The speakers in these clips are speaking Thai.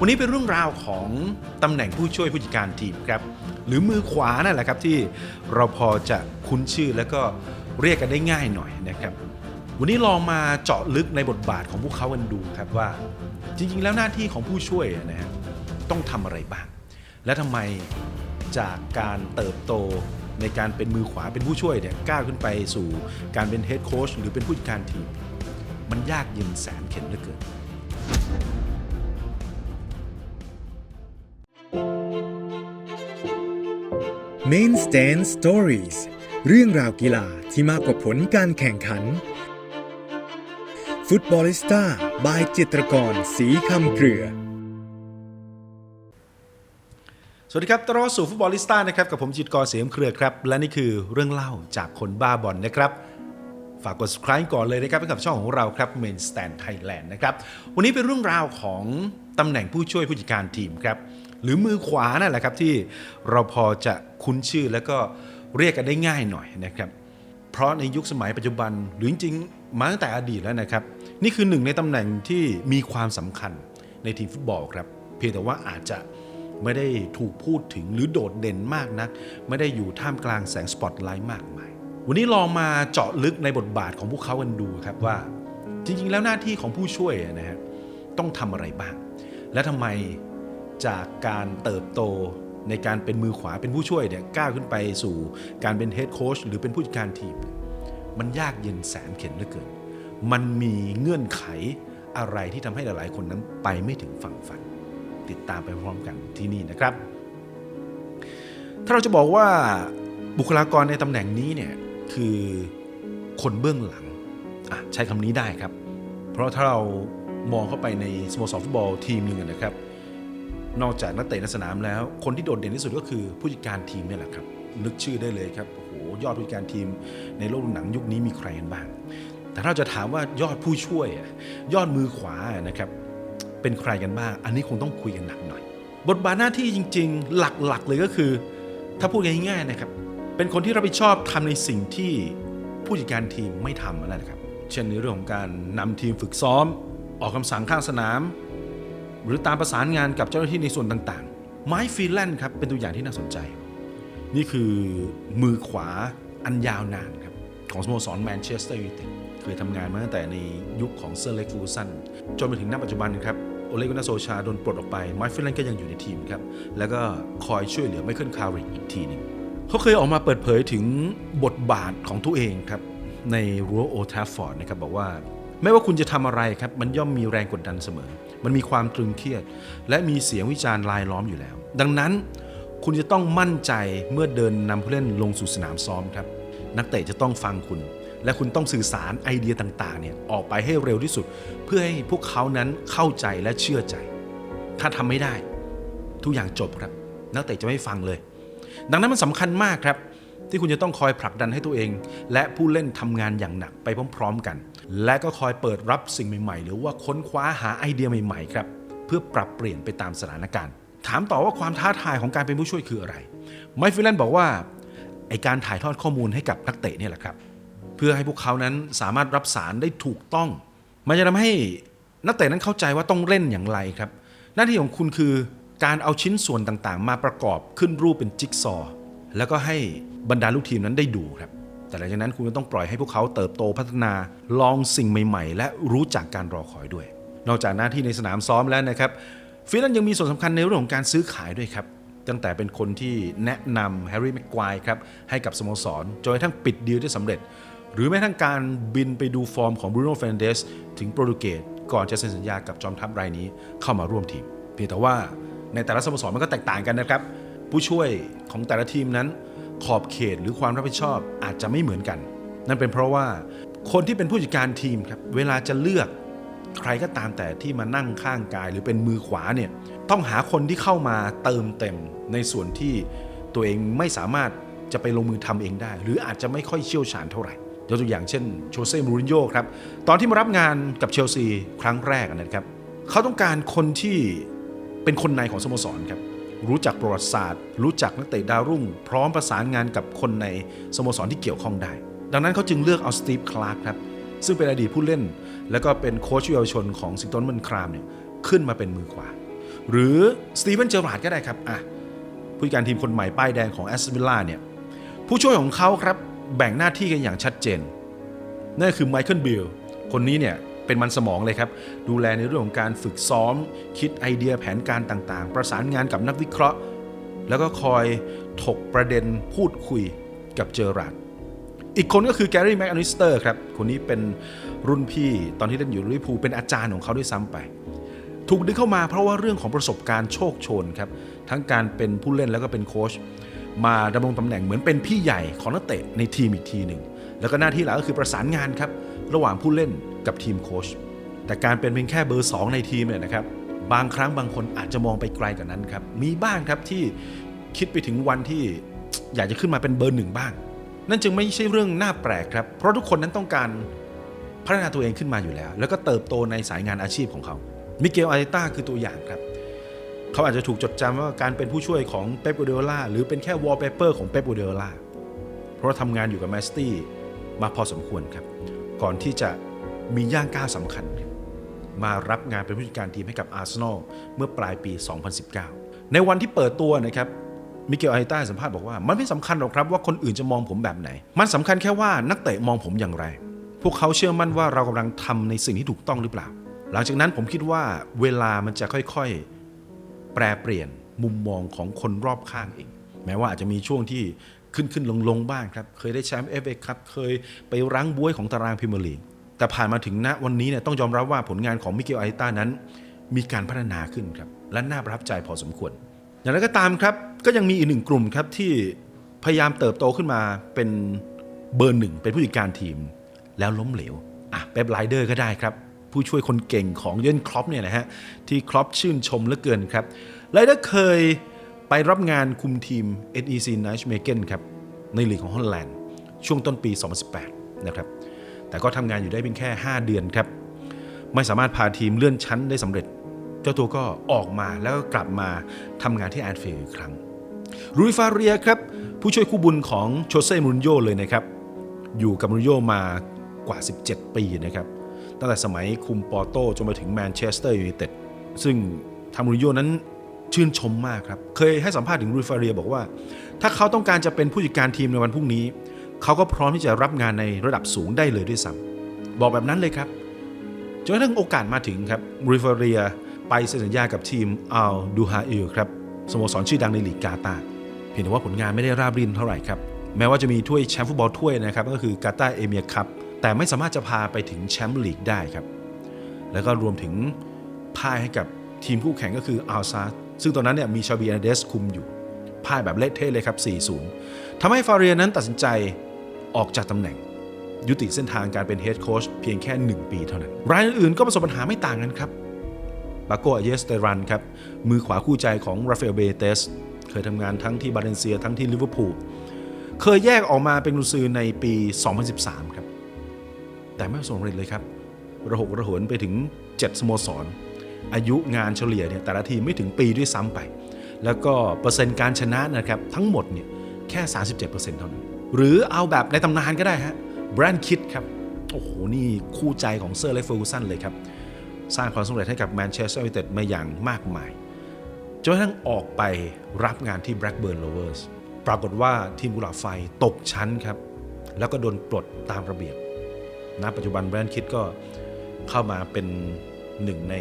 วันนี้เป็นเรื่องราวของตำแหน่งผู้ช่วยผู้จัดการทีมครับ หรือมือขวานั่นแหละครับที่เราพอจะคุ้นชื่อแล้วก็เรียกกันได้ง่ายหน่อยนะครับ วันนี้ลองมาเจาะลึกในบทบาทของพวกเขากันดูครับว่า จริง ๆ แล้วหน้าที่ของผู้ช่วยนะฮะต้องทำอะไรบ้าง และทำไมจากการเติบโตในการเป็นมือขวาเป็นผู้ช่วยเนี่ยก้าวขึ้นไปสู่การเป็นเฮดโค้ชหรือเป็นผู้จัดการทีม มันยากเย็นแสนเข็ญเหลือเกิน Main Stand Stories เรื่องราวกีฬาที่มากกว่าผลการแข่งขัน ฟุตบอลิสต้าบายจิตรกรสีคำเกลือ สวัสดีครับต้อนรับสู่ฟุตบอลิสต้านะครับ กับผมจิตรกรเสียมเครือครับ และนี่คือเรื่องเล่าจากคนบ้าบอลนะครับ ฝากกด subscribe ก่อนเลยนะครับให้กับช่องของเราครับ Main Stand Thailand นะครับ วันนี้เป็นเรื่องราวของตำแหน่งผู้ช่วยผู้จัดการทีมครับ หรือมือขวานั่นแหละครับที่เราพอจะคุ้นชื่อแล้วก็เรียกกันได้ง่ายหน่อยนะครับ เพราะในยุคสมัยปัจจุบันหรือจริงๆมาตั้งแต่อดีตแล้วนะครับ นี่คือหนึ่งในตำแหน่งที่มีความสำคัญในทีมฟุตบอลครับ เพียงแต่ว่าอาจจะไม่ได้ถูกพูดถึงหรือโดดเด่นมากนัก ไม่ได้อยู่ท่ามกลางแสงสปอตไลท์มากมาย วันนี้ลองมาเจาะลึกในบทบาทของพวกเขากันดูครับว่า จริงๆ แล้วหน้าที่ของผู้ช่วยนะฮะต้องทำอะไรบ้าง และทำไม จากการเติบโตในการเป็นมือขวาเป็นผู้ช่วยเนี่ยก้าวขึ้นไปสู่การเป็นเฮดโค้ชหรือเป็นผู้จัดการทีม มันยากเย็นแสนเข็ญเหลือเกิน มันมีเงื่อนไขอะไรที่ทำให้หลายๆ คนนั้นไปไม่ถึงฝั่งฝัน ติดตามไปพร้อมกันที่นี่นะครับ ถ้าเราจะบอกว่าบุคลากรในตำแหน่งนี้เนี่ยคือคนเบื้องหลังใช้คำนี้ได้ครับ เพราะถ้าเรามองเข้าไปในสโมสรฟุตบอลทีมหนึ่งนะครับ นอกจากนักเตะในสนามแล้ว คนที่โดดเด่นที่สุดก็คือผู้จัดการทีมเนี่ยแหละครับ นึกชื่อได้เลยครับโอ้โหยอดผู้จัดการทีมในโลกหนังยุคนี้มีใครกันบ้าง แต่ถ้าเราจะถามว่ายอดผู้ช่วย ยอดมือขวานะครับเป็นใครกันบ้าง อันนี้คงต้องคุยกันหนักหน่อย บทบาทหน้าที่จริง ๆ หลักๆเลยก็คือ ถ้าพูดง่ายๆนะครับเป็นคนที่รับผิดชอบทำในสิ่งที่ผู้จัดการทีมไม่ทำนั่นแหละครับ เช่นในเรื่องของการนำทีมฝึกซ้อม ออกคำสั่งข้างสนาม หรือตามประสานงานกับเจ้าหน้าที่ในส่วนต่างๆ ไม้ฟรีแลนซ์ครับเป็นตัวอย่างที่น่าสนใจ นี่คือมือขวาอันยาวนานครับของสโมสรแมนเชสเตอร์ยูไนเต็ดเคยทำงานมาตั้งแต่ในยุคของเซอร์เล็กฟูซันจนมาถึงณปัจจุบันครับโอเลกุนาโซชาโดนปลดออกไปไมค์ฟิลแลนด์ก็ยังอยู่ในทีมครับ แล้วก็คอยช่วยเหลือไมเคิลคาริกอีกทีหนึ่งเขาเคยออกมาเปิดเผยถึงบทบาทของตัวเองครับ ในรั้วโอทาฟฟอร์ดนะครับ บอกว่า ไม่ว่าคุณจะทำอะไรครับ มันย่อมมีแรงกดดันเสมอ มันมีความตรึงเครียด และมีเสียงวิจารณ์ลายล้อมอยู่แล้ว ดังนั้นคุณจะต้องมั่นใจเมื่อเดินนำผู้เล่นลงสู่สนามซ้อมครับ นักเตะจะต้องฟังคุณ และคุณต้องสื่อสารไอเดียต่างๆเนี่ยออกไปให้เร็วที่สุด เพื่อให้พวกเขานั้นเข้าใจและเชื่อใจ ถ้าทำไม่ได้ ทุกอย่างจบครับ นักเตะจะไม่ฟังเลย ดังนั้นมันสำคัญมากครับ ที่คุณจะต้องคอยผลักดันให้ตัวเอง และผู้เล่นทำงานอย่างหนักไปพร้อม ๆ กัน และก็คอยเปิดรับสิ่งใหม่ ๆ หรือว่าค้นคว้าหาไอเดียใหม่ ๆ ครับ เพื่อปรับเปลี่ยนไปตามสถานการณ์ ถามต่อว่าความท้าทายของการเป็นผู้ช่วยคืออะไรไมค์ฟิลแลนด์บอกว่าไอการถ่ายทอดข้อมูลให้กับนักเตะเนี่ยแหละครับ เพื่อให้พวกเขานั้นสามารถรับสารได้ถูกต้อง มันจะทำให้นักเตะนั้นเข้าใจว่าต้องเล่นอย่างไรครับ หน้าที่ของคุณคือการเอาชิ้นส่วนต่างๆ มาประกอบขึ้นรูปเป็นจิ๊กซอว์ แล้วก็ให้บรรดาลูกทีมนั้นได้ดูครับ แต่หลังจากนั้นคุณก็ต้องปล่อยให้พวกเขาเติบโตพัฒนาลองสิ่งใหม่ ๆ และรู้จักการรอคอยด้วย นอกจากหน้าที่ในสนามซ้อมแล้วนะครับฟิลแลนยังมีส่วนสำคัญในเรื่องของการซื้อขายด้วยครับตั้งแต่เป็นคนที่แนะนำแฮร์รี่แม็กควายครับให้กับสโมสรจนกระทั่งปิดดีลได้สำเร็จ หรือแม้กระทั่งการบินไปดูฟอร์มของบรูโน่เฟรนเดสถึงโปรตุเกสก่อนจะเซ็นสัญญากับจอมทัพรายนี้เข้ามาร่วมทีม เพียงแต่ว่าในแต่ละสโมสรมันก็แตกต่างกันนะครับ ผู้ช่วยของแต่ละทีมนั้น ขอบเขตหรือความรับผิดชอบอาจจะไม่เหมือนกัน นั่นเป็นเพราะว่าคนที่เป็นผู้จัดการทีมครับเวลาจะเลือกใครก็ตามแต่ที่มานั่งข้างกายหรือเป็นมือขวาเนี่ยต้องหาคนที่เข้ามาเติมเต็มในส่วนที่ตัวเองไม่สามารถจะไปลงมือทำเองได้ หรืออาจจะไม่ค่อยเชี่ยวชาญเท่าไหร่ยกตัวอย่างเช่นโชเซ่มูรินโญ่ครับตอนที่มารับงานกับเชลซีครั้งแรกนะครับเขาต้องการคนที่เป็นคนในของสโมสรครับ รู้จักประวัติศาสตร์ รู้จักนักเตะดาวรุ่ง พร้อมประสานงานกับคนในสโมสรที่เกี่ยวข้องได้ ดังนั้นเขาจึงเลือกเอาสตีฟคลาร์กครับซึ่งเป็นอดีตผู้เล่น แล้วก็เป็นโค้ชเยาวชนของสิงโตนมันครามเนี่ยขึ้นมาเป็นมือขวา หรือสตีเวนเจอราร์ดก็ได้ครับอะผู้จัดการทีมคนใหม่ป้ายแดงของแอสตันวิลล่าเนี่ยผู้ช่วยของเขาครับแบ่งหน้าที่กันอย่างชัดเจนนั่นคือไมเคิลบิลคนนี้เนี่ย เป็นมันสมองเลยครับ ดูแลในเรื่องของการฝึกซ้อม คิดไอเดียแผนการต่างๆ ประสานงานกับนักวิเคราะห์ แล้วก็คอยถกประเด็นพูดคุยกับเจอราร์ดอีกคนก็คือแกรี่แม็กอนิสเตอร์ครับ คนนี้เป็นรุ่นพี่ตอนที่เล่นอยู่ลิเวอร์พูลเป็นอาจารย์ของเขาด้วยซ้ำไป ถูกดึงเข้ามาเพราะว่าเรื่องของประสบการณ์โชคโชนครับ ทั้งการเป็นผู้เล่นแล้วก็เป็นโค้ชมาดำรงตำแหน่งเหมือนเป็นพี่ใหญ่ของนักเตะในทีมอีกทีหนึ่ง แล้วก็หน้าที่หลักก็คือประสานงานครับ ระหว่างผู้เล่นกับทีมโค้ชแต่การเป็นเพียงแค่เบอร์ 2 ในทีมเนี่ยนะครับบางครั้งบางคนอาจจะมองไปไกลกว่านั้นครับ มีบ้างครับที่คิดไปถึงวันที่อยากจะขึ้นมาเป็นเบอร์หนึ่งบ้าง นั่นจึงไม่ใช่เรื่องน่าแปลกครับ เพราะทุกคนนั้นต้องการพัฒนาตัวเองขึ้นมาอยู่แล้ว แล้วก็เติบโตในสายงานอาชีพของเขา มิเกลอาร์เตต้าคือตัวอย่างครับ เขาอาจจะถูกจดจำว่าการเป็นผู้ช่วยของเป๊ป g ูเดล่าหรือเป็นแค่วอลเปเปอร์ของเป๊ป g ูเดล่าเพราะว่าทำงานอยู่กับแมสตี้มาพอสมควรครับ ก่อนที่จะมีย่างก้าวสำคัญ มารับงานเป็นผู้จัดการทีมให้กับอาร์เซนอลเมื่อปลายปี 2019 ในวันที่เปิดตัวนะครับมิเกลอาริต้าสัมภาษณ์บอกว่า มันไม่สำคัญหรอกครับว่าคนอื่นจะมองผมแบบไหน มันสำคัญแค่ว่านักเตะมองผมอย่างไร พวกเขาเชื่อมั่นว่าเรากำลังทำในสิ่งที่ถูกต้องหรือเปล่า หลังจากนั้นผมคิดว่าเวลามันจะค่อยๆ แปรเปลี่ยนมุมมองของคนรอบข้างเอง แม้ว่าอาจจะมีช่วงที่ ขึ้นขึ้นลงลงๆบ้างครับ เคยได้แชมป์เอฟเอคัพเคยไปรั้งบ้วยของตารางพรีเมียร์ลีกแต่ผ่านมาถึงณวันนี้เนี่ยต้องยอมรับว่าผลงานของมิเกลอาริต้านั้น มีการพัฒนาขึ้นครับและน่าประทับใจพอสมควร อย่างไรก็ตามครับก็ยังมีอีกหนึ่งกลุ่มครับที่พยายามเติบโตขึ้นมาเป็นเบอร์หนึ่งเป็นผู้จัดการทีม แล้วล้มเหลวอะเป๊ปไลเดอร์ก็ได้ครับผู้ช่วยคนเก่งของเยนครอปเนี่ยนะฮะที่ครอปชื่นชมเหลือเกินครับไลเดอร์เคย ไปรับงานคุมทีม NEC Nijmegen ครับในลีกของฮอลแลนด์ช่วงต้นปี 2018 นะครับ แต่ก็ทำงานอยู่ได้เพียงแค่ 5 เดือนครับ ไม่สามารถพาทีมเลื่อนชั้นได้สำเร็จ เจ้าตัวก็ออกมาแล้วก็กลับมาทำงานที่แอนฟิลด์อีกครั้งรุยฟาเรียครับ ผู้ช่วยคู่บุญของโชเซ่มูรินโญ่เลยนะครับ อยู่กับมูรินโญ่มากว่า 17 ปีนะครับ ตั้งแต่สมัยคุมปอร์โตจนมาถึงแมนเชสเตอร์ยูไนเต็ดซึ่งทางมูรินโญ่นั้น ชื่นชมมากครับ เคยให้สัมภาษณ์ถึงรุยฟาเรียบอกว่า ถ้าเขาต้องการจะเป็นผู้จัดการทีมในวันพรุ่งนี้ เขาก็พร้อมที่จะรับงานในระดับสูงได้เลยด้วยซ้ำบอกแบบนั้นเลยครับจนกระทั่งโอกาสมาถึงครับริฟเรียไปเซ็นสัญญากับทีมอัลดูฮาอิลครับสโมสรชื่อดังในลีกกาตาเพียงแต่ว่าผลงานไม่ได้ราบรื่นเท่าไหร่ครับแม้ว่าจะมีถ้วยแชมป์ฟุตบอลถ้วยนะครับก็คือกาตาเอเมียคัพแต่ไม่สามารถจะพาไปถึงแชมป์ลีกได้ครับ แล้วก็รวมถึงพ่ายให้กับทีมคู่แข่งก็คืออัลซา ซึ่งตอนนั้นเนี่ยมีชาบีอาเดสคุมอยู่พ่ายแบบเละเทะเลยครับ 4-0 ทำให้ฟาเรียนั้นตัดสินใจออกจากตำแหน่ง ยุติเส้นทางการเป็นเฮดโค้ชเพียงแค่ 1 ปีเท่านั้น รายอื่นๆก็ประสบปัญหาไม่ต่างกันครับบาโกอเยสเตรันครับ มือขวาคู่ใจของราฟาเอลเบเตส เคยทำงานทั้งที่บาเลนเซียทั้งที่ลิเวอร์พูล เคยแยกออกมาเป็นกุนซือในปี 2013 ครับ แต่ไม่ประสบความสำเร็จเลยครับ ระหกระหนไปถึง 7 สโมสร อายุงานเฉลี่ยเนี่ยแต่ละทีไม่ถึงปีด้วยซ้ำไป แล้วก็เปอร์เซ็นต์การชนะนะครับทั้งหมดเนี่ยแค่ 37%เท่านั้น หรือเอาแบบในตำนานก็ได้ฮะแบรนด์คิดครับ โอ้โห นี่คู่ใจของเซอร์และเฟอร์กูสันเลยครับ สร้างความสำเร็จให้กับแมนเชสเตอร์ยูไนเต็ดมาอย่างมากมายจนกระทั่งออกไปรับงานที่ Blackburn Rovers ปรากฏว่าทีมกุหลาบไฟตกชั้นครับ แล้วก็โดนปลดตามระเบียบณปัจจุบันแบรนด์คิดก็เข้ามาเป็นหนึ่งใน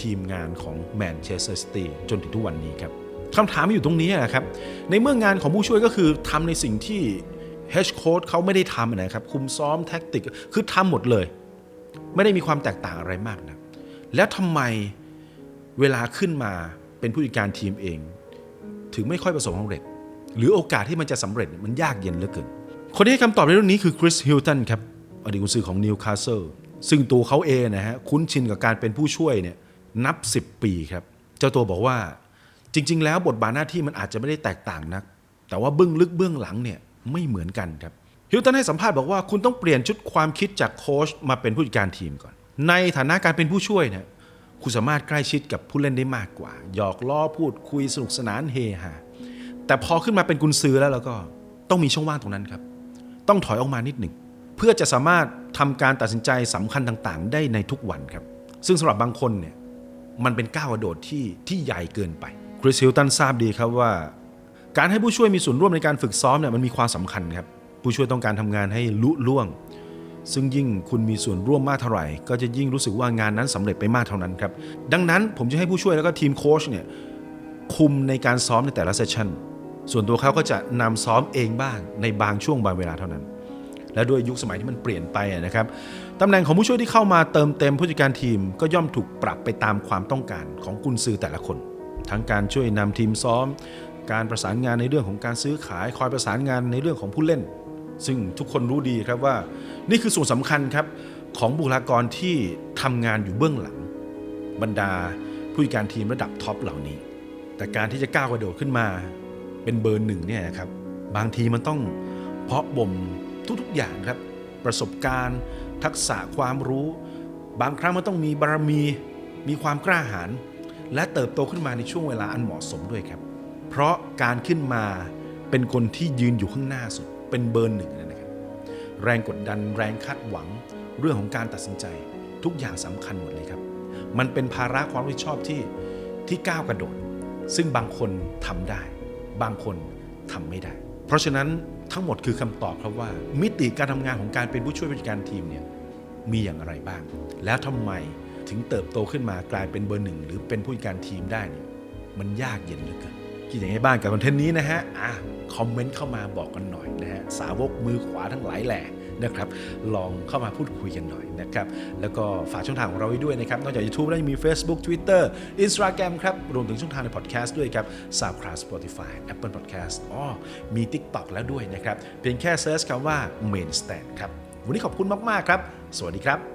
ทีมงานของแมนเชสเตอร์ซิตี้จนถึงทุกวันนี้ครับคำถามอยู่ตรงนี้นะครับ ในเมื่องานของผู้ช่วยก็คือทำในสิ่งที่ H Coach เขาไม่ได้ทำนะครับคุมซ้อมแท็กติกคือทำหมดเลย ไม่ได้มีความแตกต่างอะไรมากนะแล้วทำไมเวลาขึ้นมาเป็นผู้จัดการทีมเอง ถึงไม่ค่อยประสบความสำเร็จ หรือโอกาสที่มันจะสำเร็จมันยากเย็นเหลือเกินคนที่ให้คำตอบในเรื่องนี้คือคริสฮิลตันครับอดีตกุนซือของนิวคาสเซิลซึ่งตัวเขาเองนะฮะคุ้นชินกับการเป็นผู้ช่วยเนี่ย นับ 10 ปีครับ เจ้าตัวบอกว่าจริง ๆ แล้วบทบาทหน้าที่มันอาจจะไม่ได้แตกต่างนัก แต่ว่าเบื้องลึกเบื้องหลังเนี่ยไม่เหมือนกันครับฮิลตันให้สัมภาษณ์บอกว่าคุณต้องเปลี่ยนชุดความคิดจากโค้ชมาเป็นผู้จัดการทีมก่อน ในฐานะการเป็นผู้ช่วยเนี่ยคุณสามารถใกล้ชิดกับผู้เล่นได้มากกว่า หยอกล้อพูดคุยสนุกสนานเฮฮาแต่พอขึ้นมาเป็นกุนซือแล้วแล้วก็ต้องมีช่องว่างตรงนั้นครับ ต้องถอยออกมานิดหนึ่งเพื่อจะสามารถทำการตัดสินใจสำคัญต่างๆ ได้ในทุกวันครับ ซึ่งสำหรับบางคนเนี่ย มันเป็นก้าวกระโดดที่ที่ใหญ่เกินไปคริสฮิลตันทราบดีครับว่า การให้ผู้ช่วยมีส่วนร่วมในการฝึกซ้อมเนี่ยมันมีความสำคัญครับผู้ช่วยต้องการทำงานให้ลุล่วง ซึ่งยิ่งคุณมีส่วนร่วมมากเท่าไหร่ ก็จะยิ่งรู้สึกว่างานนั้นสำเร็จไปมากเท่านั้นครับดังนั้นผมจะให้ผู้ช่วยแล้วก็ทีมโค้ชเนี่ยคุมในการซ้อมในแต่ละเซสชั่นส่วนตัวเขาก็จะนำซ้อมเองบ้างในบางช่วงบางเวลาเท่านั้น และด้วยยุคสมัยที่มันเปลี่ยนไปนะครับ ตำแหน่งของผู้ช่วยที่เข้ามาเติมเต็มผู้จัดการทีมก็ย่อมถูกปรับไปตามความต้องการของกุนซือแต่ละคน ทั้งการช่วยนำทีมซ้อม การประสานงานในเรื่องของการซื้อขาย คอยประสานงานในเรื่องของผู้เล่น ซึ่งทุกคนรู้ดีครับว่า นี่คือส่วนสำคัญครับของบุคลากรที่ทำงานอยู่เบื้องหลัง บรรดาผู้จัดการทีมระดับท็อปเหล่านี้ แต่การที่จะก้าวกระโดดขึ้นมา เป็นเบอร์หนึ่งเนี่ยครับบางทีมันต้องเพาะบ่มทุกๆอย่างครับ ประสบการณ์ ทักษะความรู้ บางครั้งมันต้องมีบารมีมีความกล้าหาญและเติบโตขึ้นมาในช่วงเวลาอันเหมาะสมด้วยครับ เพราะการขึ้นมาเป็นคนที่ยืนอยู่ข้างหน้าสุด เป็นเบอร์หนึ่งนะครับ แรงกดดันแรงคาดหวัง เรื่องของการตัดสินใจ ทุกอย่างสำคัญหมดเลยครับ มันเป็นภาระความรับผิดชอบที่ที่ก้าวกระโดด ซึ่งบางคนทำได้ บางคนทำไม่ได้ เพราะฉะนั้นทั้งหมดคือคำตอบครับว่า มิติการทำงานของการเป็นผู้ช่วยผู้จัดการทีมเนี่ย มีอย่างไรบ้าง แล้วทำไมถึงเติบโตขึ้นมากลายเป็นเบอร์หนึ่งหรือเป็นผู้จัดการทีมได้เนี่ยมันยากเย็นเหลือเกินคิดอย่างไรบ้างกับคอนเทนต์นี้นะฮะอะคอมเมนต์เข้ามาบอกกันหน่อยนะฮะสาวกมือขวาทั้งหลายแหล่นะครับ ลองเข้ามาพูดคุยกันหน่อยนะครับ แล้วก็ฝากช่องทางของเราไว้ด้วยนะครับ นอกจาก YouTube แล้วยังมี Facebook Twitter Instagram ครับ รวมถึงช่องทางในพอดแคสต์ด้วยครับ SoundCloud Spotify Apple Podcast อ๋อมี TikTok แล้วด้วยนะครับ เพียงแค่เซิร์ชคำว่า Main Stand ครับ วันนี้ขอบคุณมากๆครับ สวัสดีครับ